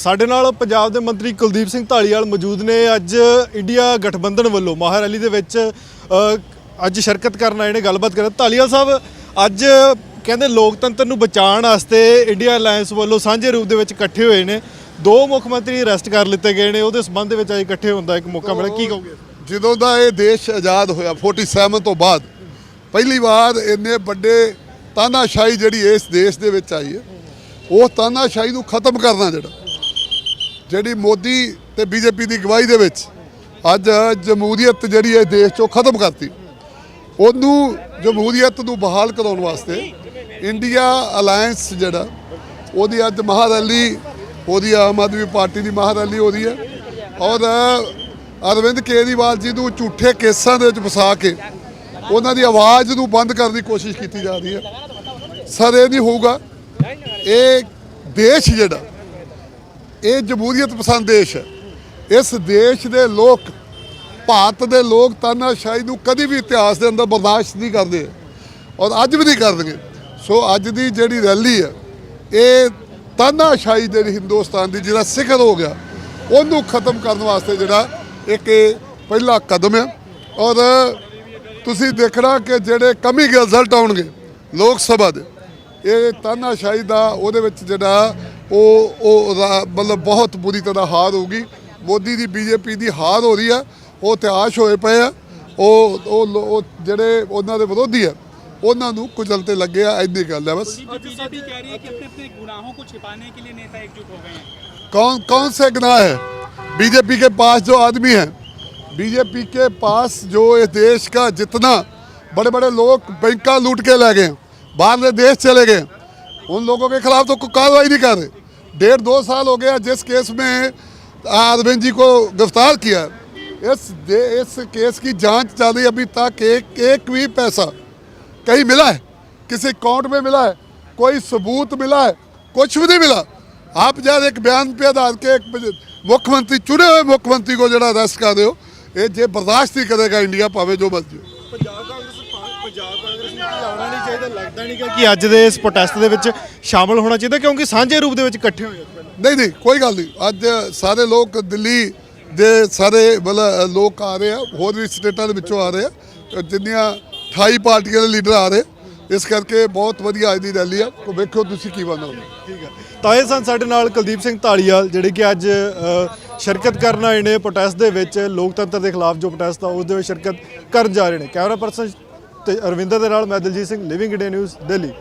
ਸਾਡੇ ਨਾਲ ਪੰਜਾਬ ਦੇ ਮੰਤਰੀ ਕੁਲਦੀਪ ਸਿੰਘ ਢਾਲੀਵਾਲ ਮੌਜੂਦ ਨੇ। ਅੱਜ ਇੰਡੀਆ ਗਠਬੰਧਨ ਵੱਲੋਂ ਮਾਹਰ ਅਲੀ ਦੇ ਵਿੱਚ ਅੱਜ ਸ਼ਿਰਕਤ ਕਰਨ ਆਏ ਨੇ, ਗੱਲਬਾਤ ਕਰਨ। ਢਾਲੀਵਾਲ ਸਾਹਿਬ, ਅੱਜ ਕਹਿੰਦੇ ਲੋਕਤੰਤਰ ਨੂੰ ਬਚਾਉਣ ਵਾਸਤੇ ਇੰਡੀਆ ਅਲਾਈਅੰਸ ਵੱਲੋਂ ਸਾਂਝੇ ਰੂਪ ਦੇ ਵਿੱਚ ਇਕੱਠੇ ਹੋਏ ਨੇ। ਦੋ ਮੁੱਖ ਮੰਤਰੀ ਅਰੈਸਟ ਕਰ ਲਿੱਤੇ ਗਏ ਨੇ, ਉਹਦੇ ਸਬੰਧ ਵਿੱਚ ਅੱਜ ਇਕੱਠੇ ਹੋਣ ਦਾ ਇੱਕ ਮੌਕਾ ਮਿਲਿਆ। ਕੀ ਕਹੋਗੇ? ਜਦੋਂ ਦਾ ਇਹ ਦੇਸ਼ ਆਜ਼ਾਦ ਹੋਇਆ 47 ਤੋਂ ਬਾਅਦ, ਪਹਿਲੀ ਵਾਰ ਇੰਨੇ ਵੱਡੇ ਤਾਨਾਸ਼ਾਹੀ ਜਿਹੜੀ ਇਸ ਦੇਸ਼ ਦੇ ਵਿੱਚ ਆਈ ਹੈ, ਉਹ ਤਾਨਾਸ਼ਾਹੀ ਨੂੰ ਖਤਮ ਕਰਨਾ ਜਿਹੜਾ ਜਿਹੜੀ ਮੋਦੀ ਤੇ ਬੀਜੇਪੀ ਦੀ ਅਗਵਾਈ ਦੇ ਵਿੱਚ ਅੱਜ ਜਮਹੂਰੀਅਤ ਜਿਹੜੀ ਹੈ ਦੇਸ਼ ਚੋਂ ਖਤਮ ਕਰਤੀ। ਉਹਨੂੰ ਜਮਹੂਰੀਅਤ ਨੂੰ ਬਹਾਲ ਕਰਾਉਣ ਵਾਸਤੇ ਇੰਡੀਆ ਅਲਾਈਅੰਸ ਜਿਹੜਾ, ਉਹਦੀ ਅੱਜ ਮਹਾਰੈਲੀ ਉਹਦੀ ਆਮ ਆਦਮੀ ਪਾਰਟੀ ਦੀ ਮਹਾਰੈਲੀ ਰਹੀ ਹੈ ਔਰ ਅਰਵਿੰਦ ਕੇਜਰੀਵਾਲ ਜੀ ਨੂੰ ਝੂਠੇ ਕੇਸਾਂ ਦੇ ਵਿੱਚ ਫਸਾ ਕੇ ਉਹਨਾਂ ਦੀ ਆਵਾਜ਼ ਨੂੰ ਬੰਦ ਕਰਨ ਦੀ ਕੋਸ਼ਿਸ਼ ਕੀਤੀ ਜਾ ਰਹੀ ਹੈ। ਸਰ, ਇਹ ਨਹੀਂ ਹੋਊਗਾ। ਇਹ ਦੇਸ਼ ਜਿਹੜਾ ਇਹ ਜਮਹੂਰੀਅਤ ਪਸੰਦ ਦੇਸ਼ ਹੈ। ਇਸ ਦੇਸ਼ ਦੇ ਲੋਕ, ਭਾਰਤ ਦੇ ਲੋਕ ਤਾਨਾਸ਼ਾਹੀ ਨੂੰ ਕਦੀ ਵੀ ਇਤਿਹਾਸ ਦੇ ਅੰਦਰ ਬਰਦਾਸ਼ਤ ਨਹੀਂ ਕਰਦੇ ਔਰ ਅੱਜ ਵੀ ਨਹੀਂ ਕਰਨਗੇ। ਸੋ ਅੱਜ ਦੀ ਜਿਹੜੀ ਰੈਲੀ ਹੈ, ਇਹ ਤਾਨਾਸ਼ਾਹੀ ਜਿਹੜੀ ਹਿੰਦੁਸਤਾਨ ਦੀ ਜਿਹੜਾ ਸਿਖਰ ਹੋ ਗਿਆ, ਉਹਨੂੰ ਖਤਮ ਕਰਨ ਵਾਸਤੇ ਜਿਹੜਾ ਇੱਕ ਇਹ ਪਹਿਲਾ ਕਦਮ ਹੈ। ਔਰ ਤੁਸੀਂ ਦੇਖਣਾ ਕਿ ਜਿਹੜੇ ਕਮੀ ਰਿਜ਼ਲਟ ਆਉਣਗੇ ਲੋਕ ਸਭਾ ਦੇ, ਇਹ ਤਾਨਾਸ਼ਾਹੀ ਦਾ ਉਹਦੇ ਵਿੱਚ ਜਿਹੜਾ ਉਹ ਉਹ ਰਾ- ਮਤਲਬ ਬਹੁਤ ਬੁਰੀ ਤਰ੍ਹਾਂ ਹਾਰ ਹੋਊਗੀ ਮੋਦੀ ਦੀ ਬੀਜੇਪੀ ਦੀ ਹਾਰ ਹੋ ਰਹੀ ਆ ਉਹ ਇਤਿਹਾਸ ਹੋਏ ਪਏ ਆ ਉਹ ਉਹ ਲੋ- ਉਹ ਜਿਹੜੇ ਉਹਨਾਂ ਦੇ ਵਿਰੋਧੀ ਆ ਉਹਨਾਂ ਨੂੰ ਕੁਚਲ ਤੇ ਲੱਗੇ ਆ ਇੰਨੀ ਗੱਲ ਹੈ ਬਸ बीजेपी कह रही है कि अपने अपने गुनाहों को छिपाने के लिए नेता एकजुट हो गए हैं कौन कौन से गुनाह है बीजेपी के पास जो आदमी है बीजेपी के पास जो इस देश का जितना बड़े बड़े लोग बैंका लूट के ले गए बाहर देश चले गए उन लोगों के खिलाफ तो कार्रवाई नहीं कर रहे। डेढ़ दो साल हो गया जिस केस में अरविंद जी को गिरफ़्तार किया। इस इस केस की जाँच रही अभी तक एक एक भी पैसा कहीं मिला है? किसी अकाउंट में मिला है? कोई सबूत मिला है? कुछ भी नहीं मिला। आप जब एक बयान पे आधार के एक मुख्यमंत्री चुने हुए मुख्यमंत्री को जरा अरेस्ट कर रहे हो ये जे बर्दाश्त नहीं करेगा इंडिया पावे जो मर्ज़ी ਪੰਜਾਬ ਕਾਂਗਰਸ ਨੂੰ ਆਉਣਾ ਨਹੀਂ ਚਾਹੀਦਾ ਲੱਗਦਾ ਨਹੀਂ ਕਿ ਅੱਜ ਦੇ ਇਸ ਪ੍ਰੋਟੈਸਟ ਦੇ ਵਿੱਚ ਸ਼ਾਮਲ ਹੋਣਾ ਚਾਹੀਦਾ ਕਿਉਂਕਿ ਸਾਂਝੇ ਰੂਪ ਦੇ ਵਿੱਚ ਇਕੱਠੇ ਹੋਏ ਨਹੀਂ ਨਹੀਂ ਕੋਈ ਗੱਲ ਨਹੀਂ। ਅੱਜ ਸਾਰੇ ਲੋਕ ਦਿੱਲੀ ਦੇ ਸਾਰੇ ਮਤਲਬ ਲੋਕ ਆ ਰਹੇ ਆ ਹੋਰ ਵੀ ਸਟੇਟਾਂ ਦੇ ਵਿੱਚੋਂ ਆ ਰਹੇ ਆ ਜਿੰਨੀਆਂ 28 ਪਾਰਟੀਆਂ ਦੇ ਲੀਡਰ ਆ ਰਹੇ ਇਸ ਕਰਕੇ ਬਹੁਤ ਵਧੀਆ ਅੱਜ ਦੀ ਰੈਲੀ ਆ। ਕੋ ਵੇਖੋ ਤੁਸੀਂ ਕੀ ਬਣਦਾ ਠੀਕ ਹੈ ਤਾਂ ਇਹ ਸਨ ਸਾਡੇ ਨਾਲ ਕੁਲਦੀਪ ਸਿੰਘ ਢਾਲੀਵਾਲ ਜਿਹੜੇ ਕਿ ਅੱਜ ਸ਼ਿਰਕਤ ਕਰਨ ਆਏ ਨੇ ਪ੍ਰੋਟੈਸਟ ਦੇ ਵਿੱਚ ਲੋਕਤੰਤਰ ਦੇ ਖਿਲਾਫ ਜੋ ਪ੍ਰੋਟੈਸਟ ਆ ਉਸ ਦੇ ਵਿੱਚ ਸ਼ਿਰਕਤ ਕਰਨ ਜਾ ਰਹੇ ਨੇ। ਕੈਮਰਾ ਪਰਸਨ ਤੇ ਅਰਵਿੰਦਰ ਦੇ ਨਾਲ ਮੈਂ Diljit Singh living India news Delhi